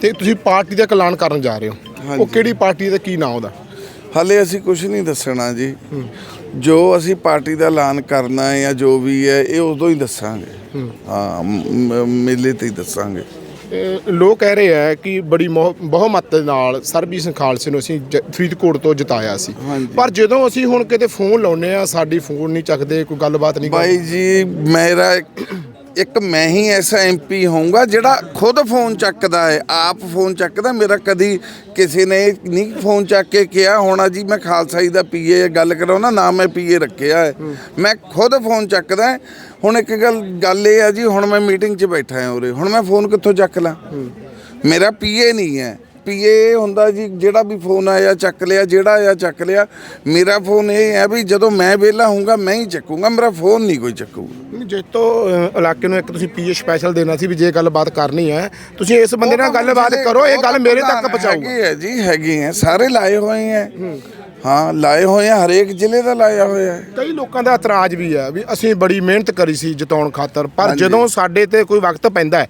ਤੇ ਤੁਸੀਂ ਪਾਰਟੀ ਦਾ ਐਲਾਨ ਕਰਨ ਜਾ ਰਹੇ ਹੋ। ਉਹ। ਕਿਹੜੀ ਪਾਰਟੀ ਦਾ ਕੀ ਨਾਮ ਉਹਦਾ? ਹਾਲੇ ਅਸੀਂ ਕੁਝ ਨਹੀਂ ਦੱਸਣਾ ਜੀ। ਜੋ ਅਸੀਂ ਪਾਰਟੀ ਦਾ ਐਲਾਨ ਕਰਨਾ ਹੈ ਜਾਂ ਜੋ ਵੀ ਹੈ ਇਹ ਉਦੋਂ ਹੀ ਦੱਸਾਂਗੇ। ਹਾਂ। ਮੇਲੇ ਤੇ ਹੀ ਦੱਸਾਂਗੇ। ਲੋਕ ਕਹਿ ਰਹੇ ਆ ਕਿ ਬੜੀ ਬਹੁ- ਬਹੁਮਤ ਦੇ ਨਾਲ ਸਰਬਜੀਤ ਸਿੰਘ ਖਾਲਸੇ ਨੂੰ ਅਸੀਂ ਫਰੀਦਕੋਟ ਤੋਂ ਜਿਤਾਇਆ ਸੀ। ਪਰ ਜਦੋਂ ਅਸੀਂ ਹੁਣ ਕਿਤੇ ਫੋਨ ਲਾਉਨੇ ਆ ਸਾਡੀ ਫੋਨ ਨਹੀਂ ਚੱਕਦੇ ਕੋਈ ਗੱਲਬਾਤ ਨਹੀਂ ਬਾਈ ਜੀ ਮੇਰਾ ਇੱਕ- ਮੈਂ ਹੀ ਐਸਾ ਐਮਪੀ ਹੋਊਂਗਾ ਜਿਹੜਾ ਖੁਦ ਫੋਨ ਚੱਕਦਾ ਹੈ ਆਪ ਫੋਨ ਚੱਕਦਾ ਮੇਰਾ ਕਦੀ ਕਿਸੇ ਨੇ ਨਹੀਂ ਫੋਨ ਚੱਕ ਕੇ ਕਿਹਾ ਹੋਣਾ ਜੀ ਮੈਂ ਖਾਲਸਾ ਜੀ ਦਾ ਪੀਏ ਗੱਲ ਕਰਾਂ ਨਾ ਨਾ ਮੈਂ ਪੀਏ ਰੱਖਿਆ ਹੈ। ਮੈਂ ਖੁਦ ਫੋਨ ਚੱਕਦਾ। ਹੁਣ ਇੱਕ ਗੱਲ ਗੱਲ ਇਹ ਹੈ ਜੀ ਹੁਣ ਮੈਂ ਮੀਟਿੰਗ 'ਚ ਬੈਠਾ ਹਾਂ ਉਰੇ ਹੁਣ ਮੈਂ ਫੋਨ ਕਿੱਥੋਂ ਚੱਕ ਲਾਂ? ਮੇਰਾ ਪੀਏ ਨਹੀਂ ਹੈ। ਪੀਏ ਹੁੰਦਾ ਜੀ ਜਿਹੜਾ ਵੀ ਫੋਨ ਆਇਆ ਚੱਕ ਲਿਆ ਜਿਹੜਾ ਆਇਆ ਚੱਕ ਲਿਆ। ਮੇਰਾ ਫੋਨ ਇਹ ਹੈ ਵੀ ਜਦੋਂ ਮੈਂ ਵਿਹਲਾ ਹੋਊਂਗਾ ਮੈਂ ਹੀ ਚੱਕੂੰਗਾ ਮੇਰਾ ਫੋਨ ਨਹੀਂ ਕੋਈ ਚੱਕੂਗਾ। ਜੇ ਤੋਂ ਅ, ਇਲਾਕੇ ਨੂੰ ਇੱਕ ਤੁਸੀਂ ਪੀਏ ਸਪੈਸ਼ਲ ਦੇਣਾ ਸੀ ਵੀ ਜੇ ਗੱਲਬਾਤ ਕਰਨੀ ਹੈ ਤੁਸੀਂ ਇਸ ਬੰਦੇ ਨਾਲ ਗੱਲਬਾਤ ਕਰੋ ਇਹ ਗੱਲ ਮੇਰੇ ਤੱਕ ਪਹੁੰਚਾਓ ਹੈਗੇ ਹੈ ਜੀ ਹੈਗੇ ਹੈ ਸਾਰੇ ਲਾਏ ਹੋਏ ਹੈ ਹਾਂ ਲਾਏ ਹੋਏ ਹੈ ਹਰੇਕ ਜ਼ਿਲ੍ਹੇ ਦਾ ਲਾਇਆ ਹੋਇਆ ਹੈ। ਕਈ ਲੋਕਾਂ ਦਾ ਇਤਰਾਜ਼ ਵੀ ਹੈ ਵੀ ਅਸੀਂ ਬੜੀ ਮਿਹਨਤ ਕਰੀ ਸੀ ਜਿਤਾਉਣ ਖਾਤਰ ਪਰ ਜਦੋਂ ਸਾਡੇ ਤੇ ਕੋਈ ਵਕਤ ਪੈਂਦਾ ਹੈ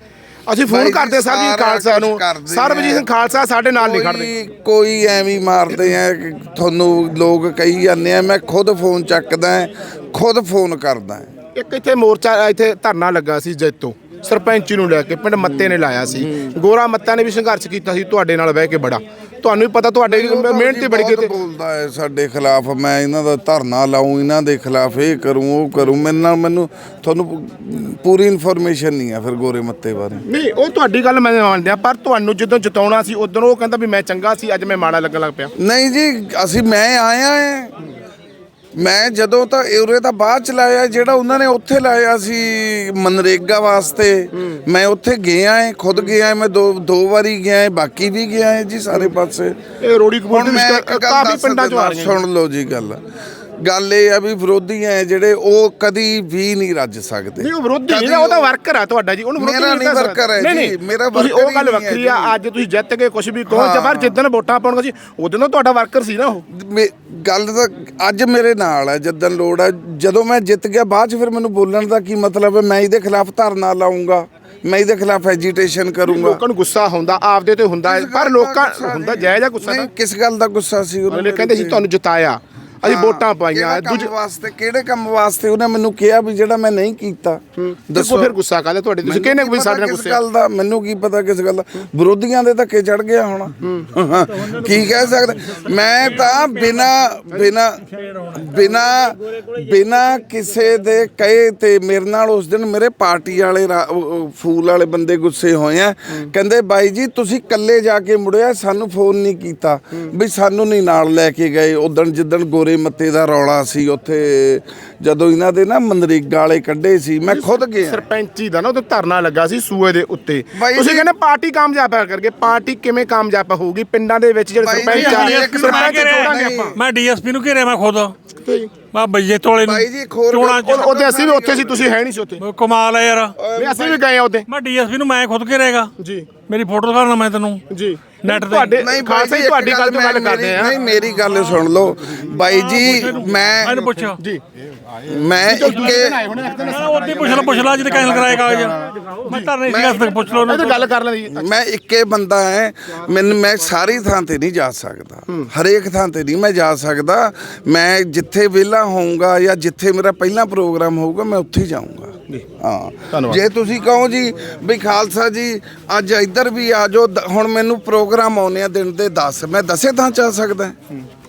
ਅਸੀਂ ਫੋਨ ਜੀ, ਕਰਦੇ ਸਾਰਾ ਖਾਲਸਾ ਨੂੰ। ਸਰਬਜੀਤ ਸਿੰਘ। ਖਾਲਸਾ ਸਾਡੇ ਨਾਲ ਨਹੀਂ ਖੜਦੇ। ਕੋਈ ਐਵੇਂ ਮਾਰਦੇ ਆ ਤੁਹਾਨੂੰ ਲੋਕ ਕਹੀ ਜਾਂਦੇ ਆ ਮੈਂ ਖੁਦ ਫੋਨ ਚੱਕਦਾ ਹੈ, ਖੁਦ ਫੋਨ ਕਰਦਾ ਹੈ। ਇੱਕ ਇੱਥੇ ਮੋਰਚਾ ਇੱਥੇ ਧਰਨਾ ਲੱਗਾ ਸੀ ਜੈਤੋ ਸਰਪੰਚੀ ਨੂੰ ਲੈ ਕੇ ਪਿੰਡ ਮੱਤੇ ਨੇ ਲਾਇਆ ਸੀ। ਗੋਰਾ ਮੱਤਾ ਨੇ ਵੀ ਸੰਘਰਸ਼ ਕੀਤਾ ਸੀ ਤੁਹਾਡੇ ਨਾਲ ਬਹਿ ਕੇ ਬੜਾ। ਤੁਹਾਨੂੰ ਵੀ ਪਤਾ ਤੁਹਾਡੇ ਮਿਹਨਤ ਹੀ ਬੜੀ ਕੀਤੀ। ਬੋਲਦਾ ਹੈ ਸਾਡੇ ਖਿਲਾਫ। ਮੈਂ ਇਹਨਾਂ ਦਾ ਧਰਨਾ ਲਾਉਂ ਇਹਨਾਂ ਦੇ ਖਿਲਾਫ ਇਹ ਕਰੂੰ ਉਹ ਕਰੂੰ। ਮੇਰੇ ਨਾਲ ਮੈਨੂੰ ਤੁਹਾਨੂੰ ਪੂਰੀ ਇਨਫੋਰਮੇਸ਼ਨ ਨਹੀਂ ਹੈ ਫਿਰ ਗੋਰੇ ਮੱਤੇ ਬਾਰੇ। ਨਹੀਂ ਉਹ ਤੁਹਾਡੀ ਗੱਲ ਮੈਂ ਮੰਨਦਾ ਪਰ ਤੁਹਾਨੂੰ ਜਦੋਂ ਜਿਤਾਉਣਾ ਸੀ ਉਦੋਂ ਉਹ ਕਹਿੰਦਾ ਵੀ ਮੈਂ ਚੰਗਾ ਸੀ ਅੱਜ ਮੈਂ ਮਾੜਾ ਲੱਗਣ ਲੱਗ ਪਿਆ। ਨਹੀਂ ਜੀ ਅਸੀਂ ਮੈਂ ਆਇਆ ਹੈ। ਮੈਂ ਜਦੋਂ ਤਾਂ ਉਰੇ ਤਾਂ ਬਾਅਦ ਚ ਲਾਇਆ ਜਿਹੜਾ ਉਹਨਾਂ ਨੇ ਉੱਥੇ ਲਾਇਆ ਸੀ ਮਨਰੇਗਾ ਵਾਸਤੇ ਮੈਂ ਉੱਥੇ ਗਿਆ ਹੈ ਖੁਦ ਗਿਆ ਹੈ ਮੈਂ ਦੋ ਦੋ ਵਾਰੀ ਗਿਆ ਹੈ ਬਾਕੀ ਵੀ ਗਿਆ ਹੈ ਜੀ ਸਾਰੇ ਪਾਸੇ। ਇਹ ਰੋੜੀ ਗੱਲ ਕਾਫੀ ਪਿੰਡਾਂ ਚੋਂ ਆ ਰਹੀਆਂ ਸੁਣ ਲਓ ਜੀ ਗੱਲ। ਗੱਲ ਇਹ ਆ ਵੀ ਵਿਰੋਧੀ ਹੈ ਜਿਹੜੇ ਉਹ ਕਦੀ ਵੀ ਨਹੀਂ ਰੱਜ ਸਕਦੇ ਨਹੀਂ ਉਹ ਵਿਰੋਧੀ ਨਹੀਂ ਨਾ ਉਹਦਾ ਵਰਕਰ ਆ ਤੁਹਾਡਾ ਜੀ ਉਹਨੂੰ ਵਿਰੋਧੀ ਮੇਰਾ ਨਹੀਂ ਕਹਿ ਸਕਦੇ। worker ਹੈ ਜੀ, ਨਹੀਂ, ਮੇਰਾ ਤੁਸੀਂ worker ਉਹ ਗੱਲ ਹੀ ਨਹੀਂ ਹੈ ਵੱਖਰੀ ਆ ਜੀ। ਅੱਜ ਤੁਸੀਂ ਜਿੱਤ ਕੇ ਕੁਝ ਵੀ ਕਹੋ। ਪਰ ਜਿੱਦਣ ਵੋਟਾਂ ਪਾਉਣਗੇ ਸੀ ਉਦੋਂ ਤਾਂ ਤੁਹਾਡਾ ਵਰਕਰ ਸੀ ਨਾ ਉਹ ਮੇ- ਗੱਲ ਤਾਂ ਅੱਜ ਮੇਰੇ ਨਾਲ ਹੈ ਜਦੋਂ ਲੋੜ ਹੈ ਜਦੋਂ ਮੈਂ ਜਿੱਤ ਗਿਆ ਬਾਅਦ ਚ ਫਿਰ ਮੈਨੂੰ ਬੋਲਣ ਦਾ ਕੀ ਮਤਲਬ ਹੈ ਮੈਂ ਇਹਦੇ ਖਿਲਾਫ ਧਰਨਾ ਲਾਉਂਗਾ ਮੈਂ ਇਹਦੇ ਖਿਲਾਫ ਐਜੀਟੇਸ਼ਨ ਕਰੂੰਗਾ ਲੋਕਾਂ ਨੂੰ ਗੁੱਸਾ ਹੁੰਦਾ ਆਪਦੇ ਤੇ ਹੁੰਦਾ ਹੈ, ਪਰ ਲੋਕਾਂ ਹੁੰਦਾ? ਜਾਇਜ਼ ਆ ਗੁੱਸਾ ਨਹੀਂ ਕਿਸ ਗੱਲ ਦਾ ਗੁੱਸਾ ਸੀ ਉਹਨੂੰ ਅਗਲੇ ਕਹਿੰਦੇ ਸੀ ਤੁਹਾਨੂੰ ਜਿਤਾਇਆ ਅਸੀਂ ਵੋਟਾਂ ਪਾਈਆਂ। ਕੰਮ ਦੂਜੇ ਵਾਸਤੇ ਕਿਹੜੇ ਕੰਮ ਵਾਸਤੇ ਉਹਨੇ ਮੈਨੂੰ ਕਿਹਾ ਵੀ ਜਿਹੜਾ ਮੈਂ ਨਹੀਂ ਕੀਤਾ। ਦੱਸੋ। ਫਿਰ ਗੁੱਸਾ ਕਾਹਦਾ ਤੁਹਾਡੇ ਤੁਸੀਂ ਕਹਿੰਦੇ ਵੀ ਸਾਡੇ ਨਾਲ ਕਿਸ ਗੁੱਸੇ ਗੱਲ ਦਾ ਮੈਨੂੰ ਕੀ ਪਤਾ ਕਿਸ ਗੱਲ ਦਾ? ਵਿਰੋਧੀਆਂ ਦੇ ਧੱਕੇ ਚੜ ਗਿਆ ਹੋਣਾ। ਕੀ ਕਹਿ ਸਕਦੇ? ਮੈਂ ਤਾਂ ਬਿਨਾ ਬਿਨਾ ਬਿਨਾ ਬਿਨਾ ਕਿਸੇ ਦੇ ਕਹੇ ਤੇ ਮੇਰੇ ਨਾਲ ਉਸ ਦਿਨ ਮੇਰੇ ਪਾਰਟੀ ਵਾਲੇ ਫੂਲ ਵਾਲੇ ਬੰਦੇ ਗੁੱਸੇ ਹੋਏ ਆ। ਕਹਿੰਦੇ ਬਾਈ ਜੀ ਤੁਸੀਂ ਇਕੱਲੇ ਜਾ ਕੇ ਮੁੜਿਆ ਸਾਨੂੰ ਫੋਨ ਨਹੀਂ ਕੀਤਾ। ਵੀ ਸਾਨੂੰ ਨਹੀਂ ਨਾਲ ਲੈ ਕੇ ਗਏ ਉਦਣ ਜਿੱਦਣ ਗੋਰੇ ਮੱਤੇ ਦਾ ਰੌਲਾ ਸੀ ਉੱਥੇ ਜਦੋਂ ਇਹਨਾਂ ਦੇ ਨਾ ਮਨਰੇਗਾ ਵਾਲੇ ਕੱਢੇ ਸੀ ਮੈਂ ਖੁਦ ਗਿਆ। ਸਰਪੰਚੀ ਦਾ ਨਾ ਉਹਦੇ ਧਰਨਾ ਲੱਗਾ ਸੀ ਸੂਏ ਦੇ ਉੱਤੇ। ਬਾਈ ਤੁਸੀਂ ਜੀ- ਕਹਿੰਦੇ ਪਾਰਟੀ ਕਾਮਯਾਬ ਆ ਕਰਕੇ ਪਾਰਟੀ ਕਿਵੇਂ ਕਾਮਯਾਬ ਹੋਊਗੀ? ਪਿੰਡਾਂ ਦੇ ਵਿੱਚ ਜਿਹੜੇ ਬਾਈ ਸਰਪੰਚ ਆ ਸਰਪੰਚ। ਆਪਾਂ। ਮੈਂ ਡੀਐਸਪੀ ਨੂੰ ਘੇਰਿਆ ਮੈਂ ਖੁਦ। ਮੈਂ ਬਈਏ ਤੋਲੇ ਨੂੰ ਬਾਈ ਜੀ, ਖੋਰ ਚੋਣਾਂ ਉਹ- ਉਹਦੇ ਅਸੀਂ ਵੀ ਉੱਥੇ ਸੀ ਤੁਸੀਂ ਹੈ ਨਹੀਂ ਸੀ ਉੱਥੇ। ਕਮਾਲ ਹੈ ਯਾਰ। ਨਹੀਂ ਅਸੀਂ ਵੀ ਗਏ ਆ ਉੱਥੇ। ਮੈਂ ਡੀਐਸਪੀ ਨੂੰ ਮੈਂ ਖੁਦ ਘੇਰੇਗਾ ਜੀ। ਮੇਰੀ ਫੋਟੋ ਦਿਖਾਣਾ ਮੈਂ ਤੈਨੂੰ। ਜੀ। ਨੈਟ ਤੇ। ਤੁਹਾਡੇ ਨਹੀਂ ਬਾਈ ਖਾਲਸਾ ਜੀ ਜੀ ਇੱਕ ਤੁਹਾਡੀ ਗੱਲ ਤੋਂ ਗੱਲ ਮੈਂ- ਕਰਦੇ ਆ ਨਹੀਂ ਮੇਰੀ ਗੱਲ ਸੁਣ ਲਓ। ਬਾਈ ਜੀ ਮੈਂ ਮੈਨੂੰ ਪੁੱਛ। ਜੀ। ਮੈਂ ਇੱਕੇ ਉਹਦੀ ਪੁੱਛ ਲੈ ਪੁੱਛ ਲੈ ਜਿਹਦੇ ਕੈਨਸਲ ਕਰਾਏ ਕਾਗਜ਼। ਮੈਂ ਧਰਨੇ ਸੀਗਾ ਤੱਕ ਪੁੱਛ ਲਓ ਇਹ ਤਾਂ ਗੱਲ ਕਰ ਲੈਂਦੀ ਮੈਂ ਇੱਕੇ ਬੰਦਾ ਹੈ ਮੈਨੂੰ ਮੈਂ ਸਾਰੀ ਥਾਂ ਤੇ ਨਹੀਂ ਜਾ ਸਕਦਾ। ਹਰੇਕ ਥਾਂ ਤੇ ਨਹੀਂ ਮੈਂ ਜਾ ਸਕਦਾ। ਮੈਂ ਜਿੱਥੇ ਵਿਹਲਾ ਹੋਊਂਗਾ ਜਾਂ ਜਿੱਥੇ ਮੇਰਾ ਪਹਿਲਾ ਪ੍ਰੋਗਰਾਮ ਹੋਊਗਾ ਮੈਂ ਉੱਥੇ ਹੀ ਜਾਊਂਗਾ। ਹਾਂ। ਜੇ ਤੁਸੀਂ ਕਹੋ ਜੀ ਵੀ ਖਾਲਸਾ ਜੀ ਅੱਜ ਇੱਧਰ ਵੀ ਆ ਜਾਓ ਹੁਣ ਮੈਨੂੰ ਪ੍ਰੋਗਰਾਮ ਆਉਣੇ ਆ ਦਿਨ ਦੇ 10 ਮੈਂ ਦਸੇ ਥਾਂ ਜਾ ਸਕਦਾ।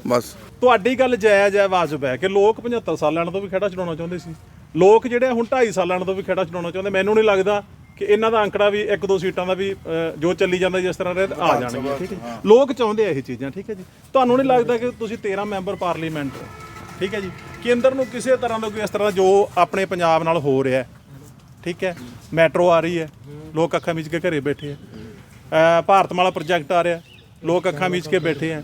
ਬਸ। ਤੁਹਾਡੀ ਗੱਲ ਜਾਇਜ਼ ਹੈ ਵਾਜਬ ਹੈ ਕਿ ਲੋਕ 75 ਸਾਲਾਂ ਤੋਂ ਵੀ ਖੇੜਾ ਛਡਾਉਣਾ ਚਾਹੁੰਦੇ ਸੀ। ਲੋਕ ਜਿਹੜੇ ਹੁਣ 2.5 ਸਾਲਾਂ ਤੋਂ ਵੀ ਖੇੜਾ ਛਡਾਉਣਾ ਚਾਹੁੰਦੇ। ਮੈਨੂੰ ਨਹੀਂ ਲੱਗਦਾ ਕਿ ਇਹਨਾਂ ਦਾ ਅੰਕੜਾ ਵੀ ਇੱਕ ਦੋ ਸੀਟਾਂ ਦਾ ਵੀ ਜੋ ਚੱਲੀ ਜਾਂਦਾ ਜਿਸ ਤਰ੍ਹਾਂ ਰਿਹਾ ਆ ਜਾਣਗੇ ਠੀਕ ਹੈ ਲੋਕ ਚਾਹੁੰਦੇ ਆ ਇਹ ਚੀਜ਼ਾਂ ਠੀਕ ਹੈ ਜੀ। ਤੁਹਾਨੂੰ ਨਹੀਂ ਲੱਗਦਾ ਕਿ ਤੁਸੀਂ 13 ਮੈਂਬਰ ਪਾਰਲੀਮੈਂਟ ਹੋ ਠੀਕ ਹੈ ਜੀ। ਕੇਂਦਰ ਨੂੰ ਕਿਸੇ ਤਰ੍ਹਾਂ ਦਾ ਕੋਈ ਇਸ ਤਰ੍ਹਾਂ ਜੋ ਆਪਣੇ ਪੰਜਾਬ ਨਾਲ ਹੋ ਰਿਹਾ ਠੀਕ ਹੈ। ਮੈਟਰੋ ਆ ਰਹੀ ਹੈ ਲੋਕ ਅੱਖਾਂ ਮੀਚ ਕੇ ਘਰੇ ਬੈਠੇ ਆ ਭਾਰਤਮਾਲਾ ਪ੍ਰੋਜੈਕਟ ਆ ਰਿਹਾ ਲੋਕ ਅੱਖਾਂ ਮੀਚ ਕੇ ਬੈਠੇ ਆ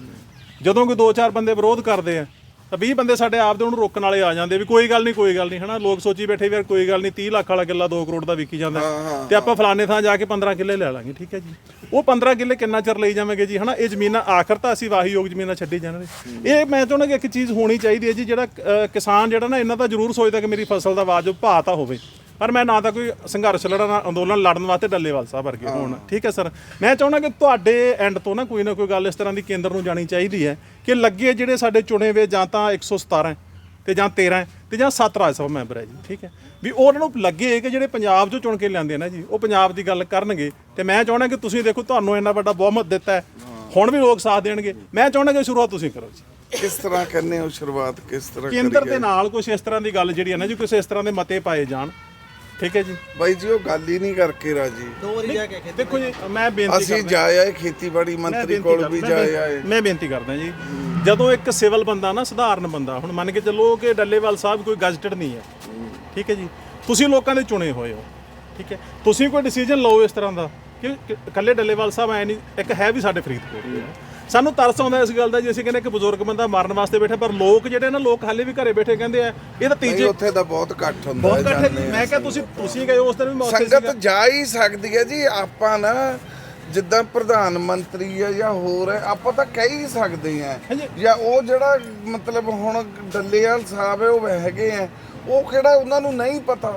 ਜਦੋਂ ਕੋਈ ਦੋ ਚਾਰ ਬੰਦੇ ਵਿਰੋਧ ਕਰਦੇ ਆ ਤਾਂ 20 ਬੰਦੇ ਸਾਡੇ ਆਪ ਦੇ ਉਹਨੂੰ ਰੋਕਣ ਵਾਲੇ ਆ ਜਾਂਦੇ ਵੀ ਕੋਈ ਗੱਲ ਨਹੀਂ ਕੋਈ ਗੱਲ ਨਹੀਂ ਹਨਾ? ਲੋਕ ਸੋਚੀ ਬੈਠੇ ਵੀ ਯਾਰ ਕੋਈ ਗੱਲ ਨਹੀਂ 30 ਲੱਖ ਵਾਲਾ ਕਿੱਲਾ 2 ਕਰੋੜ ਦਾ ਵਿਕੀ ਜਾਂਦਾ। ਤੇ ਆਪਾਂ ਫਲਾਣੇ ਥਾਂ ਜਾ ਕੇ 15 ਕਿੱਲੇ ਲੈ ਲਾਂਗੇ ਠੀਕ ਹੈ ਜੀ? ਉਹ 15 ਕਿੱਲੇ ਕਿੰਨਾ ਚਿਰ ਲਈ ਜਾਵਾਂਗੇ ਜੀ ਹਨਾ? ਇਹ ਜ਼ਮੀਨਾਂ ਆਖਰ ਤਾਂ ਅਸੀਂ ਵਾਹੀਯੋਗ ਜ਼ਮੀਨਾਂ ਛੱਡੀ ਜਾਣਗੇ ਇਹ ਮੈਂ ਚਾਹੁੰਦਾ ਕਿ ਇੱਕ ਚੀਜ਼ ਹੋਣੀ ਚਾਹੀਦੀ ਹੈ ਜੀ ਜਿਹੜਾ ਕਿਸਾਨ ਜਿਹੜਾ ਨਾ ਇਹਨਾਂ ਦਾ ਜ਼ਰੂਰ ਸੋਚਦਾ ਕਿ ਮੇਰੀ ਫਸਲ ਦਾ ਵਾਜਬ ਭਾਅ ਤਾਂ ਹੋਵੇ। ਪਰ ਮੈਂ ਨਾ ਤਾਂ ਕੋਈ ਸੰਘਰਸ਼ ਲੜਨ ਅੰਦੋਲਨ ਲੜਨ ਵਾਸਤੇ ਡੱਲੇਵਾਲ ਸਾਹਿਬ ਵਰਗੇ ਹੋਣ। ਠੀਕ ਹੈ ਸਰ। ਮੈਂ ਚਾਹੁੰਦਾ ਕਿ ਤੁਹਾਡੇ ਐਂਡ ਤੋਂ ਨਾ ਕੋਈ ਨਾ ਕੋਈ ਗੱਲ ਇਸ ਤਰ੍ਹਾਂ ਦੀ ਕੇਂਦਰ ਨੂੰ ਜਾਣੀ ਚਾਹੀਦੀ ਹੈ ਕਿ ਲੱਗੇ ਜਿਹੜੇ ਸਾਡੇ ਚੁਣੇ ਹੋਏ ਜਾਂ ਤਾਂ 117 ਹੈ ਤੇ ਜਾਂ 13 ਹੈ ਤੇ ਜਾਂ 7 ਰਾਜ ਸਭਾ ਮੈਂਬਰ ਹੈ ਜੀ ਠੀਕ ਹੈ। ਵੀ ਉਹਨਾਂ ਨੂੰ ਲੱਗੇ ਕਿ ਜਿਹੜੇ ਪੰਜਾਬ 'ਚੋਂ ਚੁਣ ਕੇ ਲਿਆਂਦੇ ਨਾ ਜੀ ਉਹ ਪੰਜਾਬ ਦੀ ਗੱਲ ਕਰਨਗੇ। ਤੇ ਮੈਂ ਚਾਹੁੰਦਾ ਕਿ ਤੁਸੀਂ ਦੇਖੋ ਤੁਹਾਨੂੰ ਇੰਨਾ ਵੱਡਾ ਬਹੁਮਤ ਦਿੱਤਾ ਹੁਣ ਵੀ ਲੋਕ ਸਾਥ ਦੇਣਗੇ। ਮੈਂ ਚਾਹੁੰਦਾ ਕਿ ਸ਼ੁਰੂਆਤ ਤੁਸੀਂ ਕਰੋ ਜੀ। ਕਿਸ ਤਰ੍ਹਾਂ ਕਰਨੇ ਹੋ ਸ਼ੁਰੂਆਤ ਕਿਸ ਤਰ੍ਹਾਂ ਕੇਂਦਰ? ਦੇ ਨਾਲ ਕੁਝ ਇਸ ਤਰ੍ਹਾਂ ਦੀ ਗੱਲ ਜਿਹੜੀ ਹੈ ਨਾ ਜੀ ਕੁਝ ਇਸ ਤਰ੍ਹਾਂ ਦੇ ਮਤੇ ਪਾਏ ਜਾਣ। ਠੀਕ ਹੈ ਜੀ। ਬਾਈ ਜੀ ਉਹ ਗੱਲ ਹੀ ਨਹੀਂ ਕਰਕੇ ਰਾਜੀ। ਦੇਖੋ ਜੀ ਮੈਂ ਬੇਨਤੀ ਅਸੀਂ ਜਾਏ ਆਏ ਖੇਤੀਬਾੜੀ ਮੰਤਰੀ ਕੋਲ ਵੀ ਕਰਦਾ, ਜਾਏ ਮੈਂ- ਆਏ। ਮੈਂ ਬੇਨਤੀ ਕਰਦਾ ਜੀ। ਜਦੋਂ ਇੱਕ ਸਿਵਲ ਬੰਦਾ ਨਾ ਸਧਾਰਨ ਬੰਦਾ ਹੁਣ ਮੰਨ ਕੇ ਚੱਲੋ ਕਿ ਡੱਲੇਵਾਲ ਸਾਹਿਬ ਕੋਈ ਗਜ਼ਟਡ ਨਹੀਂ ਹੈ। ਠੀਕ ਹੈ ਜੀ। ਤੁਸੀਂ ਲੋਕਾਂ ਦੇ ਚੁਣੇ ਹੋਏ ਹੋ। ਠੀਕ ਹੈ। ਤੁਸੀਂ ਕੋਈ ਡਿਸੀਜਨ ਲਓ ਇਸ ਤਰ੍ਹਾਂ ਦਾ ਕਿ ਕਿ ਇਕੱਲੇ ਡੱਲੇਵਾਲ ਸਾਹਿਬ ਐ ਨਹੀਂ ਇੱਕ ਹੈ ਵੀ ਸਾਡੇ ਫਰੀਦਕੋਟ ਦੇ। ਸਾਨੂੰ ਤਰਸ ਆਉਂਦਾ ਇਸ ਗੱਲ ਦਾ ਜੀ ਅਸੀਂ ਕਹਿੰਦੇ ਕਿ ਬਜ਼ੁਰਗ ਬੰਦਾ ਮਰਨ ਵਾਸਤੇ ਬੈਠਾ ਪਰ ਲੋਕ ਜਿਹੜੇ ਨਾ ਲੋਕ ਹਾਲੇ ਵੀ ਘਰੇ ਬੈਠੇ ਕਹਿੰਦੇ ਆ ਇਹ ਤਾਂ ਤੀਜੇ ਉੱਥੇ ਤਾਂ ਬਹੁਤ ਇਕੱਠ ਹੁੰਦਾ ਬਹੁਤ ਇਕੱਠੇ ਮੈਂ ਕਿਹਾ ਤੁਸੀਂ ਤੁਸੀਂ ਗਏ ਉਸ ਦਿਨ ਵੀ ਮੈਂ ਉੱਥੇ ਸੰਗਤ ਸੀਗਾ ਜਾ ਹੀ ਸਕਦੀ ਹੈ ਜੀ ਆਪਾਂ ਨਾ ਜਿੱਦਾਂ ਪ੍ਰਧਾਨ ਮੰਤਰੀ ਹੈ ਜਾਂ ਹੋਰ ਹੈ ਆਪਾਂ ਤਾਂ ਕਹਿ ਹੀ ਸਕਦੇ ਹਾਂਜੀ। ਜਾਂ ਉਹ ਜਿਹੜਾ ਮਤਲਬ ਹੁਣ ਡੱਲੇਵਾਲ ਸਾਹਿਬ ਹੈ ਉਹ ਹੈਗੇ ਆ ਉਹ ਕਿਹੜਾ ਉਹਨਾਂ ਨੂੰ ਨਹੀਂ ਪਤਾ।